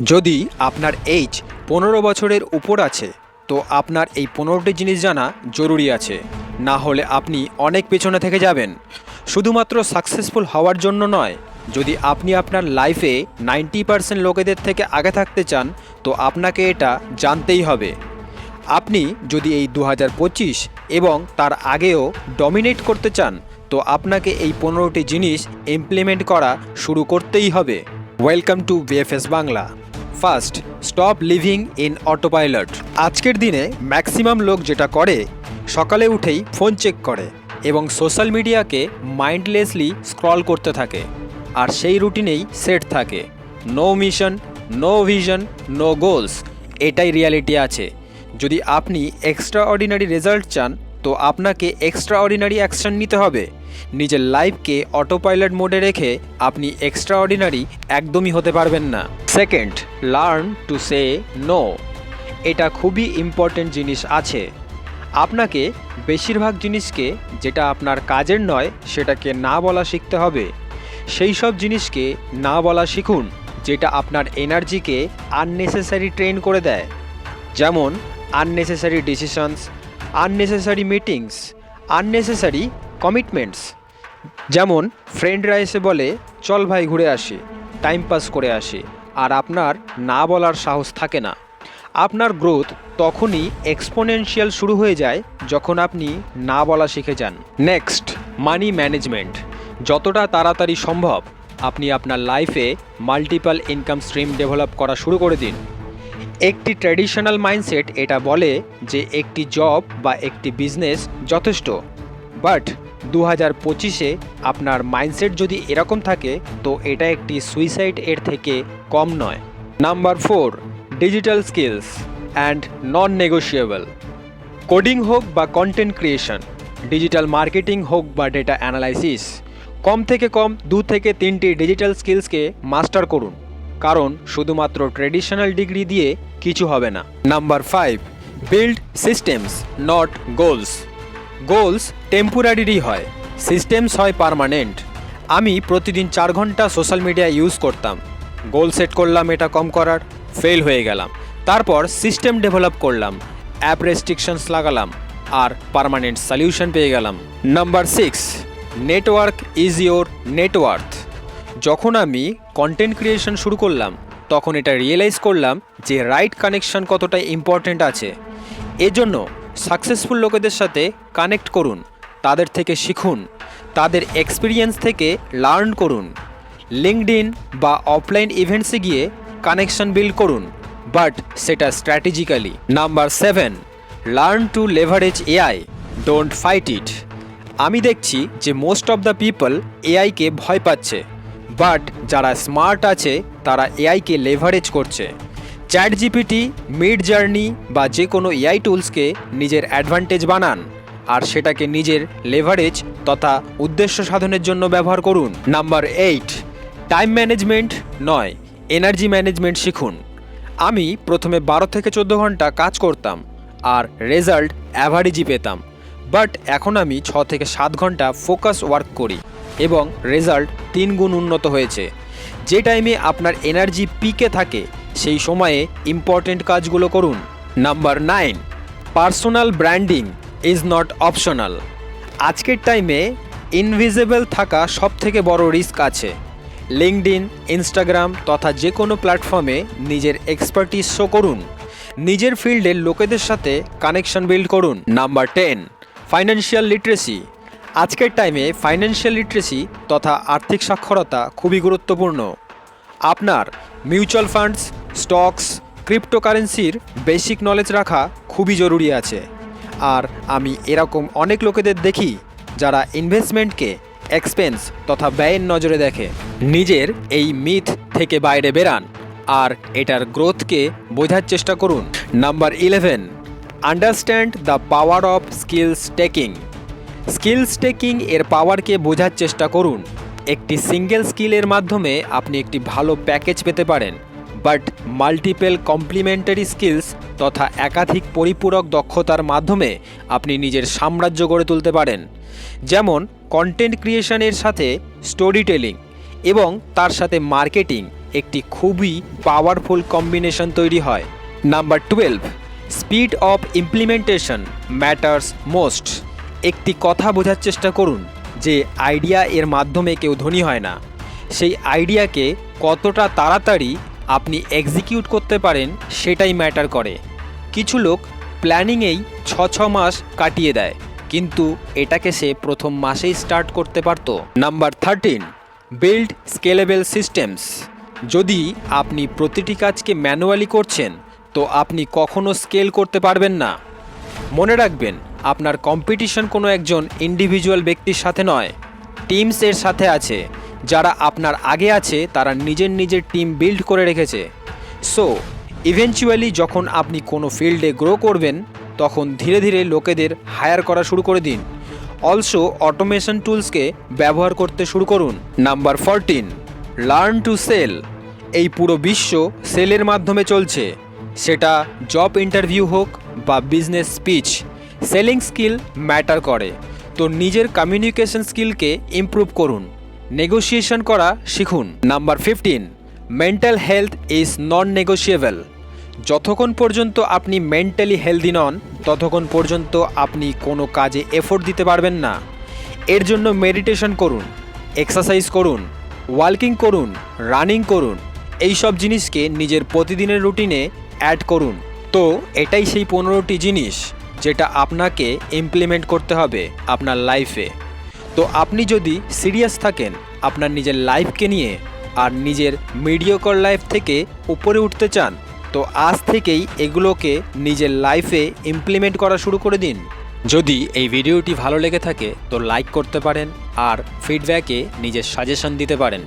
যদি আপনার এইচ পনেরো বছরের উপর আছে, তো আপনার এই পনেরোটি জিনিস জানা জরুরি আছে। না হলে আপনি অনেক পেছনে থেকে যাবেন। শুধুমাত্র সাকসেসফুল হওয়ার জন্য নয়, যদি আপনি আপনার লাইফে নাইনটি পার্সেন্ট লোকেদের থেকে আগে থাকতে চান, তো আপনাকে এটা জানতেই হবে। আপনি যদি এই দু হাজার পঁচিশ এবং তার আগেও ডমিনেট করতে চান, তো আপনাকে এই পনেরোটি জিনিস ইমপ্লিমেন্ট করা শুরু করতেই হবে। Welcome to BFS Bangla first stop living in autopilot. আজকের দিনে ম্যাক্সিমাম লোক যেটা করে, সকালে উঠেই ফোন চেক করে এবং সোশ্যাল মিডিয়াকে মাইন্ডলেসলি স্ক্রল করতে থাকে। আর সেই রুটিনেই সেট থাকে। No mission, no vision, no goals. এটাই রিয়ালিটি আছে। যদি আপনি এক্সট্রা অর্ডিনারি রেজাল্ট চান তো আপনাকে এক্সট্রা অর্ডিনারি অ্যাকশন নিতে হবে। নিজের লাইফকে অটোপাইলট মোডে রেখে আপনি এক্সট্রা অর্ডিনারি একদমই হতে পারবেন না। Second learn to say no এটা খুবই ইম্পর্টেন্ট জিনিস আছে। আপনাকে বেশিরভাগ জিনিসকে যেটা আপনার কাজের নয়, সেটাকে না বলা শিখতে হবে। সেই সব জিনিসকে না বলা শিখুন, যেটা আপনার এনার্জিকে আননেসেসারি ট্রেন করে দেয়। যেমন unnecessary decisions unnecessary meetings unnecessary commitments যেমন ফ্রেন্ডরা এসে বলে, চল ভাই ঘুরে আসি টাইম পাস করে আসি। আর আপনার না বলার সাহস থাকে না। আপনার গ্রোথ তখনই এক্সপোনেনশিয়াল শুরু হয়ে যায় যখন আপনি না বলা শিখে যান। নেক্সট মানি ম্যানেজমেন্ট যতটা তাড়াতাড়ি সম্ভব আপনি আপনার লাইফে মাল্টিপল ইনকাম স্ট্রিম ডেভেলপ করা শুরু করে দিন। একটি ট্র্যাডিশনাল মাইন্ডসেট এটা বলে যে একটি জব বা একটি বিজনেস যথেষ্ট। বাট দু হাজার পঁচিশে আপনার মাইন্ডসেট যদি এরকম থাকে, তো এটা একটি সুইসাইড এর থেকে কম নয়। Number four digital skills and non negotiable coding হোক বা কন্টেন্ট ক্রিয়েশন ডিজিটাল মার্কেটিং হোক বা ডেটা অ্যানালাইসিস কম থেকে কম দু থেকে তিনটি ডিজিটাল স্কিলসকে মাস্টার করুন। কারণ শুধুমাত্র ট্রেডিশনাল ডিগ্রি দিয়ে কিছু হবে না। Number five build systems not goals goals টেম্পোরারিরই হয় সিস্টেমস হয় পার্মানেন্ট আমি প্রতিদিন চার ঘণ্টা সোশ্যাল মিডিয়া ইউজ করতাম। গোল সেট করলাম, এটা কম করার ফেল হয়ে গেলাম। তারপর সিস্টেম ডেভেলপ করলাম অ্যাপ রেস্ট্রিকশনস লাগালাম, আর পার্মানেন্ট সলিউশন পেয়ে গেলাম। Number six network is your net worth যখন আমি কন্টেন্ট ক্রিয়েশন শুরু করলাম, তখন এটা রিয়েলাইজ করলাম যে রাইট কানেকশন কতটা ইম্পর্ট্যান্ট আছে। এজন্য সাকসেসফুল লোকেদের সাথে কানেক্ট করুন, তাদের থেকে শিখুন, তাদের এক্সপিরিয়েন্স থেকে লার্ন করুন লিঙ্কড ইন বা অফলাইন ইভেন্টসে গিয়ে কানেকশন বিল্ড করুন। বাট সেটা strategically number seven learn to leverage AI don't fight it আমি দেখছি যে মোস্ট অফ দ্য পিপল এআইকে ভয় পাচ্ছে। বাট যারা স্মার্ট আছে, তারা এআইকে লেভারেজ করছে। চ্যাট জিপিটি মিড জার্নি বা যে কোনো এআই টুলসকে নিজের অ্যাডভান্টেজ বানান আর সেটাকে নিজের লেভারেজ তথা উদ্দেশ্য সাধনের জন্য ব্যবহার করুন। নাম্বার এইট টাইম ম্যানেজমেন্ট নয় এনার্জি ম্যানেজমেন্ট শিখুন। আমি প্রথমে বারো থেকে চোদ্দ ঘণ্টা কাজ করতাম আর রেজাল্ট অ্যাভারেজই পেতাম বাট এখন আমি ছ থেকে সাত ঘণ্টা ফোকাস ওয়ার্ক করি। এবং রেজাল্ট তিন গুণ উন্নত হয়েছে। যে টাইমে আপনার এনার্জি পিকে থাকে, সেই সময়ে ইম্পর্টেন্ট কাজগুলো করুন। Number nine, personal branding is not optional. আজকের টাইমে ইনভিজিবল থাকা সব থেকে বড় রিস্ক আছে। লিঙ্কড ইনস্টাগ্রাম তথা যে কোনো প্ল্যাটফর্মে নিজের এক্সপার্টিস শো করুন। নিজের ফিল্ডের লোকেদের সাথে কানেকশন বিল্ড করুন। নাম্বার টেন, ফাইন্যান্সিয়াল লিটারেসি আজকের টাইমে ফাইন্যান্সিয়াল লিটারেসি তথা আর্থিক সাক্ষরতা খুবই গুরুত্বপূর্ণ। আপনার মিউচুয়াল ফান্ডস স্টকস ক্রিপ্টোকারেন্সির বেসিক নলেজ রাখা খুবই জরুরি আছে। আর আমি এরকম অনেক লোকেদের দেখি যারা ইনভেস্টমেন্টকে এক্সপেন্স তথা ব্যয়ের নজরে দেখে। নিজের এই মিথ থেকে বাইরে বেরান আর এটার গ্রোথকে বোঝার চেষ্টা করুন। Number eleven understand the power of skills stacking skills stacking এর পাওয়ারকে বোঝার চেষ্টা করুন। একটি সিঙ্গেল স্কিলের মাধ্যমে আপনি একটি ভালো প্যাকেজ পেতে পারেন, বাট মাল্টিপেল কমপ্লিমেন্টারি স্কিলস তথা একাধিক পরিপূরক দক্ষতার মাধ্যমে আপনি নিজের সাম্রাজ্য গড়ে তুলতে পারেন। যেমন কন্টেন্ট ক্রিয়েশনের সাথে স্টোরি টেলিং এবং তার সাথে মার্কেটিং একটি খুবই পাওয়ারফুল কম্বিনেশন তৈরি হয়। Number twelve, speed of implementation matters most. একটি কথা বোঝার চেষ্টা করুন যে আইডিয়া এর মাধ্যমে কেউ ধনী হয় না। সেই আইডিয়াকে কতটা তাড়াতাড়ি আপনি এক্সিকিউট করতে পারেন সেটাই ম্যাটার করে। কিছু লোক প্ল্যানিংয়েই ছ ছ মাস কাটিয়ে দেয়, কিন্তু এটাকে সে প্রথম মাসেই স্টার্ট করতে পারতো। Number thirteen build scalable systems যদি আপনি প্রতিটি কাজকে ম্যানুয়ালি করছেন, তো আপনি কখনো স্কেল করতে পারবেন না। মনে রাখবেন আপনার কম্পিটিশন কোনো একজন ইন্ডিভিজুয়াল ব্যক্তির সাথে নয় টিমস এর সাথে আছে। যারা আপনার আগে আছে, তারা নিজের নিজের টিম বিল্ড করে রেখেছে। সো ইভেনচুয়ালি যখন আপনি কোনো ফিল্ডে গ্রো করবেন, তখন ধীরে ধীরে লোকেদের হায়ার করা শুরু করে দিন। অলসো অটোমেশন টুলসকে ব্যবহার করতে শুরু করুন। Number fourteen learn to sell এই পুরো বিশ্ব সেলের মাধ্যমে চলছে। সেটা জব ইন্টারভিউ হোক বা business speech selling skill matter করে। তো নিজের কমিউনিকেশন স্কিলকে ইমপ্রুভ করুন। নেগোসিয়েশন করা শিখুন। Number fifteen mental health is non negotiable যতক্ষণ পর্যন্ত আপনি মেন্টালি হেলদি নন, ততক্ষণ পর্যন্ত আপনি কোনো কাজে এফোর্ট দিতে পারবেন না। এর জন্য মেডিটেশন করুন এক্সারসাইজ করুন ওয়ার্কিং করুন রানিং করুন এই সব জিনিসকে নিজের প্রতিদিনের রুটিনে অ্যাড করুন। তো এটাই সেই পনেরোটি জিনিস। যেটা আপনাকে ইমপ্লিমেন্ট করতে হবে আপনার লাইফে তো আপনি যদি সিরিয়াস থাকেন, আপনার নিজের লাইফকে নিয়ে আর নিজের মিডিয়কর লাইফ থেকে উপরে উঠতে চান, তো আজ থেকেই এগুলোকে নিজের লাইফে ইমপ্লিমেন্ট করা শুরু করে দিন। যদি এই ভিডিওটি ভালো লেগে থাকে, তো লাইক করতে পারেন আর ফিডব্যাকে নিজের সাজেশন দিতে পারেন।